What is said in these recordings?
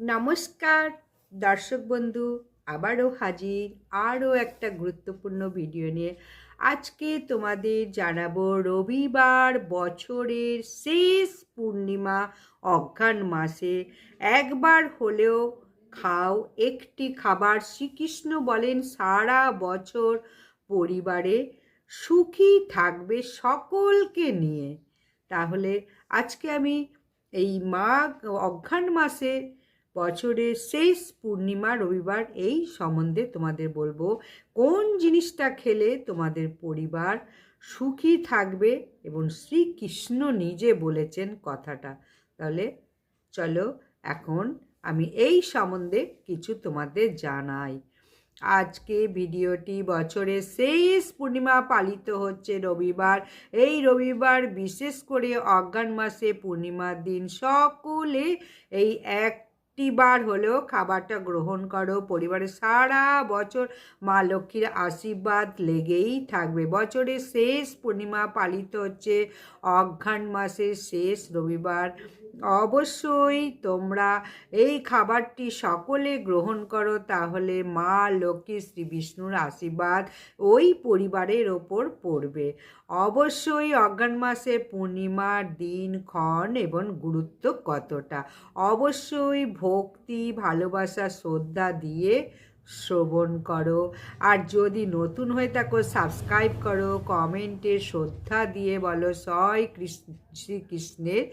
নমস্কার, দর্শক বন্ধু, আবারও হাজির আরও একটা গুরুত্বপূর্ণ ভিডিও নিয়ে। আজকে তোমাদের জানাব রবিবার বছরের শেষ পূর্ণিমা অজ্ঞান মাসে। একবার হলেও খাও, একটি খাবার শ্রীকৃষ্ণ বলেন সারা বছর পরিবারে। সুখী থাকবে সকলকে নিয়ে। তাহলে আজকে আমি এই মাঘ অঘ্রাণ মাসে বছরের শেষ পূর্ণিমা রবিবার, এই সম্বন্ধে তোমাদের বলব কোন জিনিসটা খেলে তোমাদের পরিবার সুখী থাকবে এবং শ্রীকৃষ্ণ নিজে বলেছেন কথাটা। তাহলে চলো এখন আমি এই সম্বন্ধে কিছু তোমাদের জানাই। আজকে ভিডিওটি বছরের শেষ পূর্ণিমা পালিত হচ্ছে রবিবার। এই রবিবার বিশেষ করে অজ্ঞান মাসে পূর্ণিমার দিন সকলে এই একটি বার হলেও খাবারটা গ্রহণ করো। পরিবারের সারা বছর মা লক্ষ্মীর আশীর্বাদ লেগেই থাকবে। বছরের শেষ পূর্ণিমা পালিত হচ্ছে অজ্ঞান মাসের শেষ রবিবার। অবশ্যই তোমরা এই খাবারটি সকলে গ্রহণ করো, তাহলে মা লক্ষ্মী শ্রী বিষ্ণুর আশীর্বাদ ওই পরিবারের ওপর পড়বে। অবশ্যই অজ্ঞান মাসে পূর্ণিমার দিন, ক্ষণ এবং গুরুত্ব কতটা? অবশ্যই ভক্তি, ভালোবাসা, শ্রদ্ধা দিয়ে শ্রবণ করো। আর যদি নতুন হয়ে থাকো সাবস্ক্রাইব করো কমেন্টে শ্রদ্ধা দিয়ে বলো সয় কৃষ্ণ, শ্রীকৃষ্ণের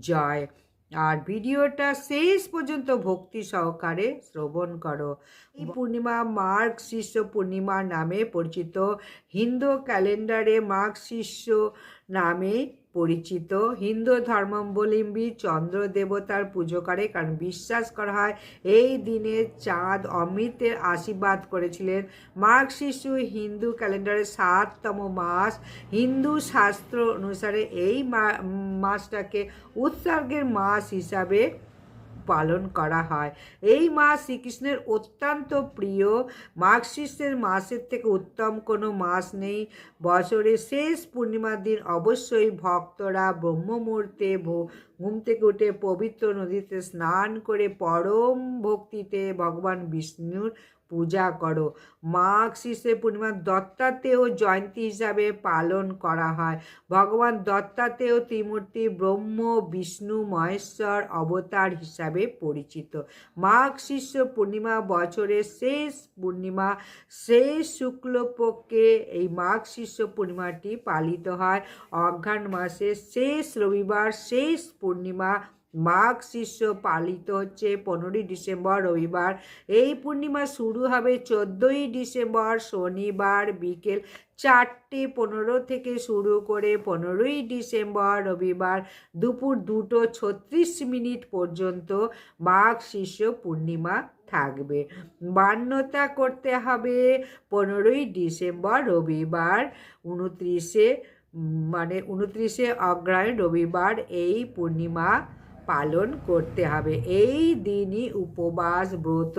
জয়। আর ভিডিওটা শেষ পর্যন্ত ভক্তি সহকারে শ্রবণ করো। এই পূর্ণিমা মার্গ শিষ্য পূর্ণিমা নামে পরিচিত হিন্দু ক্যালেন্ডারে মাঘ শিষ্য নামে পরিচিত হিন্দু ধর্মাবলম্বী চন্দ্র দেবতার পুজো করে, কারণ বিশ্বাস করা হয় এই দিনে চাঁদ অমৃতের আশীর্বাদ করেছিলেন। মাঘ শিশু হিন্দু ক্যালেন্ডারের সাততম মাস। হিন্দু শাস্ত্র অনুসারে এই মাসটাকে উৎসর্গের মাস হিসাবে পালন করা হয়। এই মাস শ্রীকৃষ্ণের অত্যন্ত প্রিয়। মার্কশিষ্টের মাসের থেকে উত্তম কোনো মাস নেই। বছরের শেষ পূর্ণিমার দিন অবশ্যই ভক্তরা ব্রহ্মমূর্তে ঘুম থেকে উঠে পবিত্র নদীতে স্নান করে পরম ভক্তিতে ভগবান বিষ্ণুর পূজা করো। মাঘ শীর্ষে পূর্ণিমা দত্তাতেও জয়ন্তী হিসাবে পালন করা হয়। ভগবান দত্তাতেও ত্রিমূর্তি ব্রহ্ম, বিষ্ণু, মহেশ্বর অবতার হিসাবে পরিচিত। মাঘ শীর্ষ পূর্ণিমা বছরের শেষ পূর্ণিমা, শেষ শুক্লপক্ষে এই মাঘ শীর্ষ পূর্ণিমাটি পালিত হয়। অঘ্রাণ মাসের শেষ রবিবার, শেষ পূর্ণিমা মাঘ শিষ্য পালিত হচ্ছে পনেরোই ডিসেম্বর রবিবার। এই পূর্ণিমা শুরু হবে চোদ্দোই ডিসেম্বর শনিবার বিকেল চারটে পনেরো থেকে শুরু করে পনেরোই ডিসেম্বর রবিবার দুপুর দুটো ছত্রিশ মিনিট পর্যন্ত মাঘ শিষ্য পূর্ণিমা থাকবে। মান্যতা করতে হবে পনেরোই ডিসেম্বর রবিবার উনত্রিশে মানে উনত্রিশে অগ্রায়ণ রবিবার এই পূর্ণিমা পালন করতে হবে। এই দিনই উপবাস, ব্রত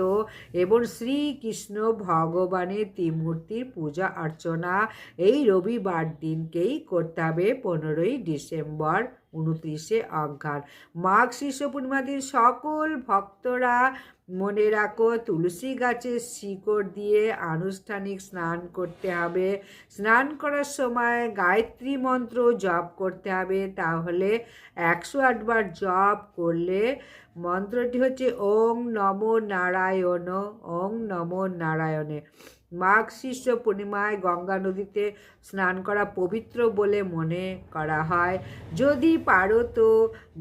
এবং শ্রীকৃষ্ণ ভগবানের ত্রিমূর্তির পূজা অর্চনা এই রবিবার দিনকেই করতে হবে, পনেরোই ডিসেম্বর। উনত্রিশে অজ্ঞান। মাঘ শিষ্য পূর্ণিমা দিন সকল ভক্তরা মনে রাখো, তুলসী গাছের শিকড় দিয়ে আনুষ্ঠানিক স্নান করতে হবে। স্নান করার সময় গায়ত্রী মন্ত্র জপ করতে হবে। তাহলে একশো আটবার জপ করলে মন্ত্রটি হচ্ছে ওং নম নারায়ণ, ওং নম নারায়ণে। মাঘ শিষ্য পূর্ণিমায় গঙ্গা নদীতে স্নান করা পবিত্র বলে মনে করা হয়। যদি পারো তো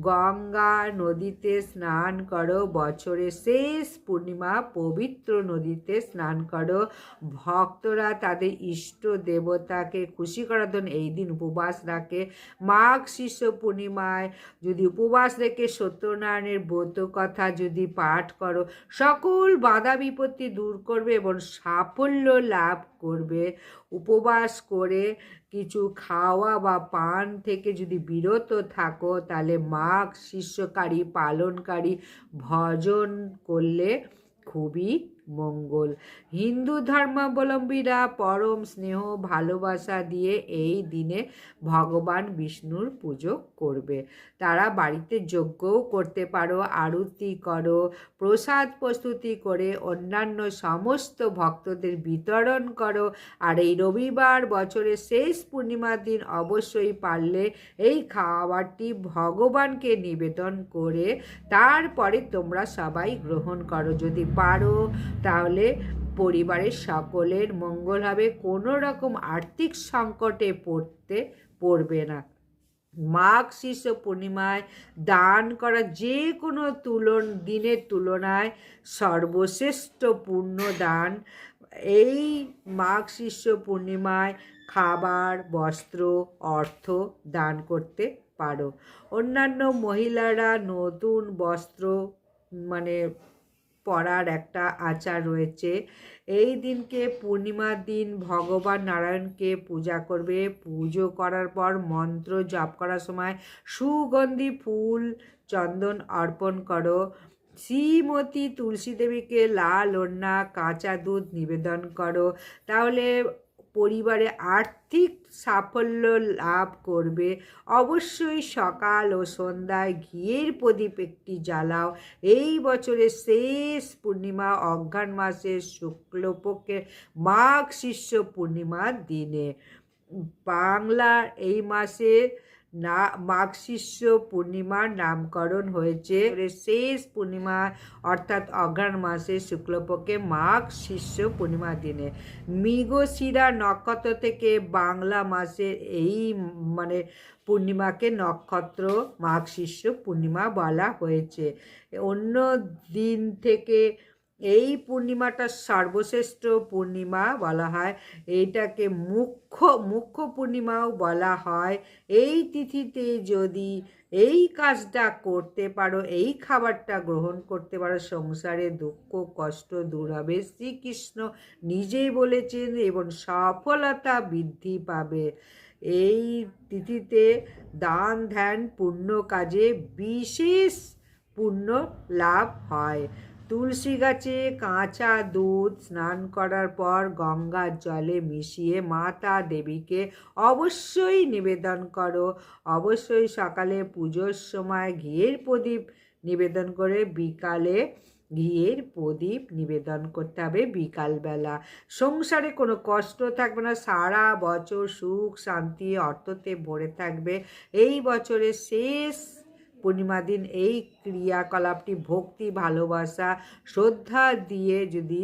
গঙ্গা নদীতে স্নান করো, বছরের শেষ পূর্ণিমা পবিত্র নদীতে স্নান করো। ভক্তরা তাদের ইষ্ট দেবতাকে খুশি করার জন্য এই দিন উপবাস রাখে। মাঘ শিষ্য পূর্ণিমায় যদি উপবাস রেখে সত্যনারায়ণের ব্রত কথা যদি পাঠ করো, সকল বাধা বিপত্তি দূর করবে এবং সাফল্য লাভ করবে। উপবাস করে কিছু খাওয়া বা পান থেকে যদি বিরত থাকো, তাহলে মাঘ, শিষ্যকারী, পালনকারী ভজন করলে খুবই মঙ্গল। হিন্দু ধর্মাবলম্বীরা পরম স্নেহ, ভালোবাসা দিয়ে এই দিনে ভগবান বিষ্ণুর পুজো করবে। তারা বাড়িতে যজ্ঞও করতে পারো, আরতি করো, প্রসাদ প্রস্তুতি করে, অন্যান্য সমস্ত ভক্তদের বিতরণ করো। আর এই রবিবার বছরের শেষ পূর্ণিমার দিন অবশ্যই পারলে এই খাবারটি ভগবানকে নিবেদন করে তারপরে তোমরা সবাই গ্রহণ করো। যদি পারো তাহলে পরিবারের সকলের মঙ্গল হবে। কোনো রকম আর্থিক সংকটে পড়তে পড়বে না। মাঘ শীর্ষ পূর্ণিমায় দান করা যে কোনো তুলন, দিনের তুলনায় সর্বশ্রেষ্ঠ পূর্ণ দান। এই মাঘ শীর্ষ পূর্ণিমায় খাবার, বস্ত্র, অর্থ দান করতে পারো। অন্যান্য মহিলারা নতুন বস্ত্র মানে পরার একটা আচার রয়েছে। এই দিনকে পূর্ণিমার দিন ভগবান নারায়ণকে পূজা করবে। পুজো করার পর মন্ত্র জপ করার সময় সুগন্ধি, ফুল, চন্দন অর্পণ করো। শ্রীমতী তুলসী দেবীকে লাল ওন্না কাঁচা দুধ নিবেদন করো। তাহলে পরিবারে আর্থিক সাফল্য লাভ করবে। অবশ্যই সকাল ও সন্ধ্যায় ঘিয়ের প্রদীপ একটি জ্বালাও। এই বছরের শেষ পূর্ণিমা অজ্ঞান মাসের শুক্লপক্ষের মাঘ শিষ্য পূর্ণিমার দিনে। বাংলার এই মাসে না, মাঘ শিষ্য পূর্ণিমার নামকরণ হয়েছে। শেষ পূর্ণিমা, অর্থাৎ অঘ্রাণ মাসের শুক্লপক্ষে মাঘ শিষ্য পূর্ণিমার দিনে। মৃগশিরা নক্ষত্র থেকে বাংলা মাসের এই মানে পূর্ণিমাকে নক্ষত্র মাঘ শিষ্য পূর্ণিমা বলা হয়েছে। অন্য দিন থেকে এই পূর্ণিমাটা সর্বশ্রেষ্ঠ পূর্ণিমা বলা হয়। এইটাকে মুখ্য মুখ্য পূর্ণিমাও বলা হয়। এই তিথিতে যদি এই কাজটা করতে পারো, এই খাবারটা গ্রহণ করতে পারো, সংসারে দুঃখ, কষ্ট দূর হবে। শ্রীকৃষ্ণ নিজেই বলেছেন এবং সফলতা বৃদ্ধি পাবে। এই তিথিতে দান, ধ্যান, পুণ্য কাজে বিশেষ পুণ্য লাভ হয়। তুলসী গাছে কাঁচা দুধ স্নান করার পর গঙ্গার জলে মিশিয়ে মাতা দেবীকে অবশ্যই নিবেদন করো। অবশ্যই সকালে পুজোর সময় ঘিয়ের প্রদীপ নিবেদন করে, বিকালে ঘিয়ের প্রদীপ নিবেদন করতে হবে বিকালবেলা। সংসারে কোনো কষ্ট থাকবে না, সারা বছর সুখ শান্তি অর্থতে ভরে থাকবে। এই বছরের শেষ পূর্ণিমা দিন এই ক্রিয়াকলাপটি ভক্তি ভালোবাসা শ্রদ্ধা দিয়ে যদি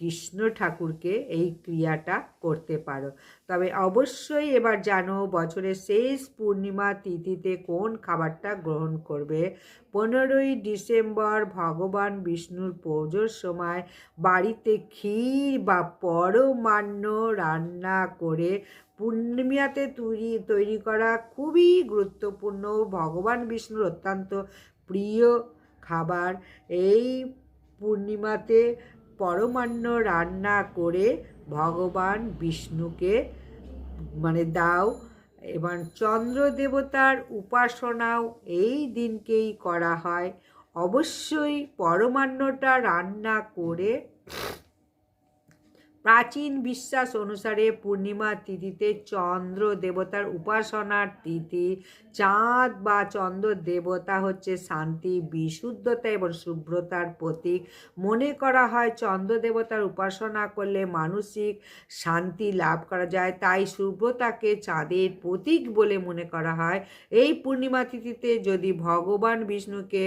কৃষ্ণ ঠাকুরকে এই ক্রিয়াটা করতে পারো। তবে অবশ্যই এবার জানো, বছরের শেষ পূর্ণিমা তিথিতে কোন খাবারটা গ্রহণ করবে? পনেরোই ডিসেম্বর ভগবান বিষ্ণুর পুজোর সময় বাড়িতে ক্ষীর বা পরমান্ন রান্না করে পূর্ণিমাতে তৈরি তৈরি করা খুবই গুরুত্বপূর্ণ, ভগবান বিষ্ণুর অত্যন্ত প্রিয় খাবার। এই পূর্ণিমাতে পরমান্ন রান্না করে ভগবান বিষ্ণুকে মানে দাও এবং চন্দ্র দেবতার উপাসনাও এই দিনকেই করা হয়। অবশ্যই পরমান্নটা রান্না করে প্রাচীন বিশ্বাস অনুসারে পূর্ণিমা তিথিতে চন্দ্র দেবতার উপাসনার তিথি চাঁদ বা চন্দ্র দেবতা হচ্ছে শান্তি, বিশুদ্ধতা এবং শুভ্রতার প্রতীক। মনে করা হয় চন্দ্র দেবতার উপাসনা করলে মানসিক শান্তি লাভ করা যায়। তাই শুভ্রতাকে চাঁদের প্রতীক বলে মনে করা হয়। এই পূর্ণিমা তিথিতে যদি ভগবান বিষ্ণুকে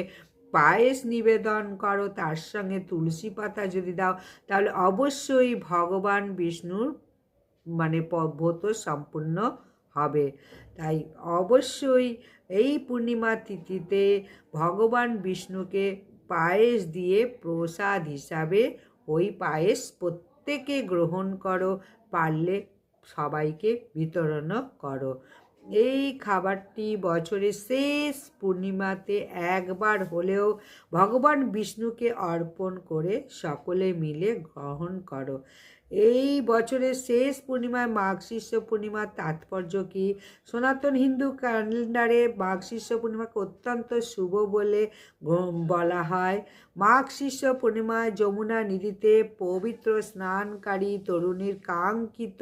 পায়েস নিবেদন করো, তার সঙ্গে তুলসী পাতা যদি দাও, তাহলে অবশ্যই ভগবান বিষ্ণুর মানে ব্রত সম্পূর্ণ হবে। তাই অবশ্যই এই পূর্ণিমা তিথিতে ভগবান বিষ্ণুকে পায়েস দিয়ে প্রসাদ হিসাবে ওই পায়েস প্রত্যেকে গ্রহণ করো, পারলে সবাইকে বিতরণও করো। এই খাবারটি বছরের শেষ পূর্ণিমাতে একবার হলেও ভগবান বিষ্ণুকে অর্পণ করে সকলে মিলে গ্রহণ করো। এই বছরের শেষ পূর্ণিমায় মাঘ শিষ্য পূর্ণিমার তাৎপর্য কি? সনাতন হিন্দু ক্যালেন্ডারে মাঘ শিষ্য পূর্ণিমাকে অত্যন্ত শুভ বলে বলা হয়। মাঘ শিষ্য পূর্ণিমায় যমুনা নদীতে পবিত্র স্নানকারী তরুণীর কাঙ্ক্ষিত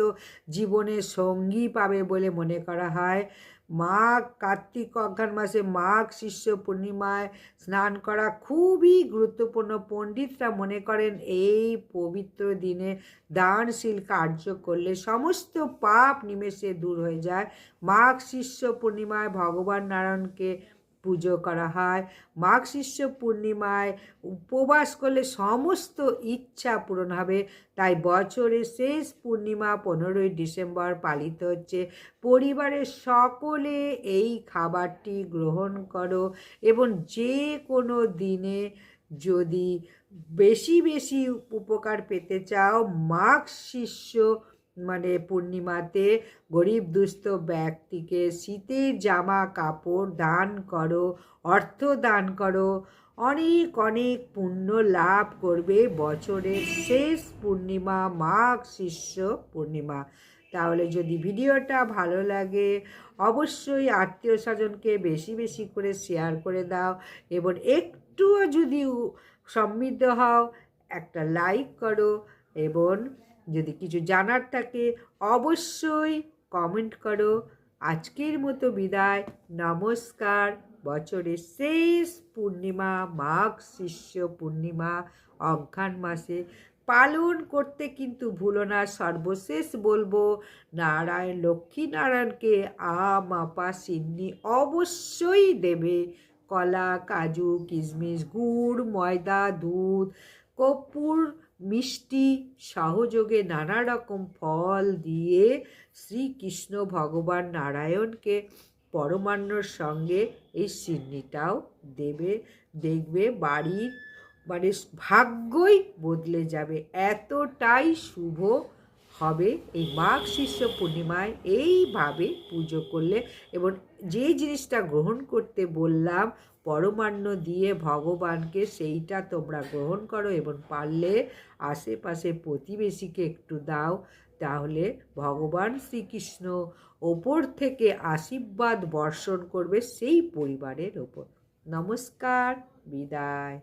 জীবনের সঙ্গী পাবে বলে মনে করা হয়। মাঘ, কার্তিক অজ্ঞান মাসে মাঘ, শিষ্য পূর্ণিমায় স্নান করা খুবই গুরুত্বপূর্ণ। পণ্ডিতরা মনে করেন এই পবিত্র দিনে দানশীল কার্য করলে সমস্ত পাপ নিমেষে দূর হয়ে যায়। মাঘ, শিষ্য পূর্ণিমায় ভগবান নারায়ণকে পুজো করা হয়। মাঘ শিষ্য পূর্ণিমায় উপবাস করলে সমস্ত ইচ্ছা পূরণ হবে। তাই বছরের শেষ পূর্ণিমা পনেরোই ডিসেম্বর পালিত হচ্ছে। পরিবারের সকলে এই খাবারটি গ্রহণ করো এবং যে কোনো দিনে যদি বেশি বেশি উপকার পেতে চাও, মাঘ শিষ্য মানে পূর্ণিমাতে গরিব দুস্থ ব্যক্তিকে শীতের জামা কাপড় দান করো, অর্থ দান করো। অনেক অনেক পুণ্য লাভ করবে বছরের শেষ পূর্ণিমা, মাঘ শিষ্য পূর্ণিমা। তাহলে যদি ভিডিওটা ভালো লাগে, অবশ্যই আত্মীয় স্বজনকে বেশি বেশি করে শেয়ার করে দাও এবং একটুও যদি সমৃদ্ধ হও, একটা লাইক করো এবং যদি কিছু জানার থাকে, অবশ্যই কমেন্ট করো। আজকের মতো বিদায়। নমস্কার। বছরের শেষ পূর্ণিমা, মাঘ শিষ্য পূর্ণিমা অজ্ঞান মাসে। পালন করতে কিন্তু ভুলো না, সর্বশেষ বলব, নারায়ণ লক্ষ্মী নারায়ণকে আম আপা সিন্নি অবশ্যই দেবে। কলা, কাজু, কিশমিশ, গুড়, ময়দা, দুধ, কর্পূর মিষ্টি সহযোগে নানা রকম ফল দিয়ে শ্রীকৃষ্ণ ভগবান নারায়ণকে পরমান্নর সঙ্গে এই সিন্নিটাও দেবে, দেখবে, বাড়ির মানে ভাগ্যই বদলে যাবে। এতটাই শুভ হবে এই মাঘ শিষ্য পূর্ণিমায় এইভাবে পুজো করলে এবং যে জিনিসটা গ্রহণ করতে বললাম পরমান্ন দিয়ে ভগবানকে সেইটা তোমরা গ্রহণ করো এবং পারলে আশেপাশে প্রতিবেশীকে একটু দাও, তাহলে ভগবান শ্রীকৃষ্ণ ওপর থেকে আশীর্বাদ বর্ষণ করবে সেই পরিবারের ওপর। নমস্কার, বিদায়।